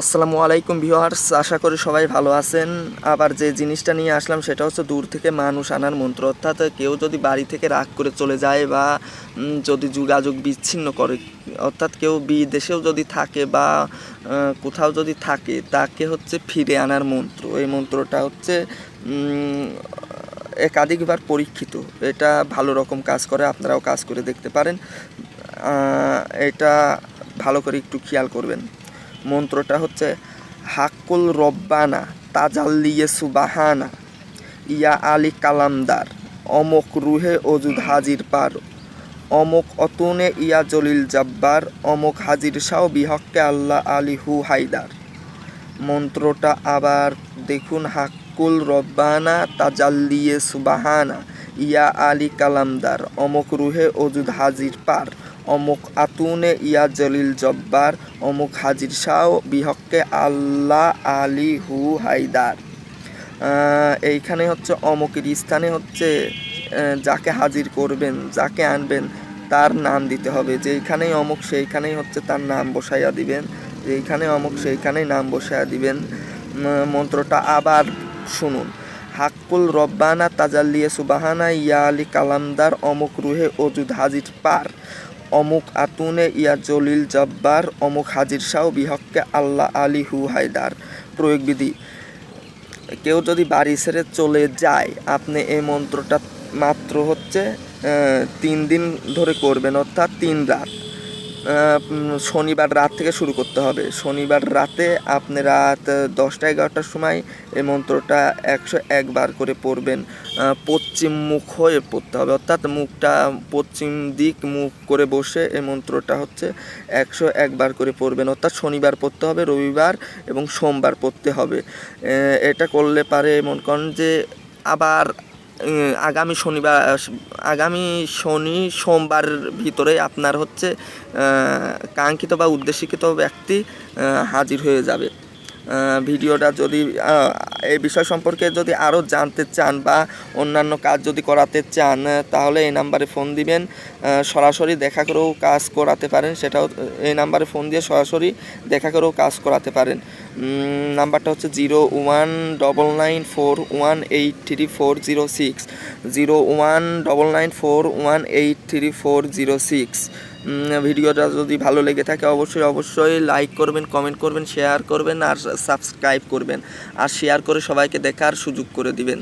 আসসালামু আলাইকুম ভিউয়ার্স, আশা করি সবাই ভালো আছেন। আবার যে জিনিসটা নিয়ে আসলাম সেটা হচ্ছে দূর থেকে মানুষ আনার মন্ত্র। অর্থাৎ কেউ যদি বাড়ি থেকে রাগ করে চলে যায় বা যদি যোগাযোগ বিচ্ছিন্ন করে, অর্থাৎ কেউ বিদেশেও যদি থাকে বা কোথাও যদি থাকে, তাকে হচ্ছে ফিরে আনার মন্ত্র। এই মন্ত্রটা হচ্ছে একাধিকবার পরীক্ষিত। এটা ভালো রকম কাজ করে, আপনারাও কাজ করে দেখতে পারেন। এটা ভালো করে একটু খেয়াল করবেন। মন্ত্রটা হচ্ছে, হাক্কুল রব্বানা তাজাল্লিয়ে সুবাহানা, ইয়া আলী কালামদার, অমক রুহে অজুদ হাজির পার, অমক অতুনে ইয়া জলিল জাব্বার, অমক হাজির শাহ বিহককে আল্লাহ আলী হু হাইদার মন্ত্রটা আবার দেখুন, হাক্কুল রব্বানা তাজাল্লিয়ে সুবাহানা, ইয়া আলী কালামদার, অমক রুহে অজুদ হাজির পার। অমুক আতুনে ইয়া জলিল জব্বার, অমুক হাজির শাহ বিহককে আল্লাহ আলী হু হাইদার এইখানে হচ্ছে অমুকের স্থানে হচ্ছে যাকে হাজির করবেন, যাকে আনবেন, তার নাম দিতে হবে। যেইখানেই অমুক, সেইখানেই হচ্ছে তার নাম বসাইয়া দিবেন। যেইখানে অমুক, সেইখানেই নাম বসাইয়া দিবেন। মন্ত্রটা আবার শুনুন। হাক্কুল রব্বানা তাজাল্লিয়ে সুবাহানা ইয়া আলী কালামদার, অমুক রুহে অজুদ হাজির পার। অমুক আতুনে ইয়া জলিল জব্বার, অমুক হাজির শাহ বিহককে আল্লাহ আলী হু হায়দার। প্রয়োগবিধি, কেউ যদি বাড়ি ছেড়ে চলে যায়, আপনি এই মন্ত্রটা মাত্র হচ্ছে তিন দিন ধরে করবেন, অর্থাৎ তিন রাত। শনিবার রাত থেকে শুরু করতে হবে। শনিবার রাতে আপনি রাত দশটা এগারোটার সময় এই মন্ত্রটা একশো একবার করে পড়বেন। পশ্চিম মুখ হয়ে পড়তে হবে। অর্থাৎ মুখটা পশ্চিম দিক মুখ করে বসে এই মন্ত্রটা হচ্ছে একশো একবার করে পড়বেন। অর্থাৎ শনিবার পড়তে হবে, রবিবার এবং সোমবার পড়তে হবে। এটা করলে পারে মন করেন যে আবার আগামী শনিবার, আগামী শনি সোমবার ভিতরে আপনার হচ্ছে কাঙ্ক্ষিত বা উদ্দেশিত ব্যক্তি হাজির হয়ে যাবে। ভিডিওটা যদি এই বিষয় সম্পর্কে যদি আরও জানতে চান বা অন্যান্য কাজ যদি করাতে চান, তাহলে এই নাম্বারে ফোন দিবেন। সরাসরি দেখা করেও কাজ করাতে পারেন, সেটাও এই নাম্বারে ফোন দিয়ে সরাসরি দেখা করেও কাজ করাতে পারেন। নাম্বারটা হচ্ছে zero one double nine four one eight three four zero six. Zero one double nine four one eight three four zero six. ভিডিওটা যদি ভালো লেগে থাকে, অবশ্যই অবশ্যই লাইক করবেন, কমেন্ট করবেন, শেয়ার করবেন আর সাবস্ক্রাইব করবেন। আর শেয়ার করে সবাইকে দেখার সুযোগ করে দিবেন।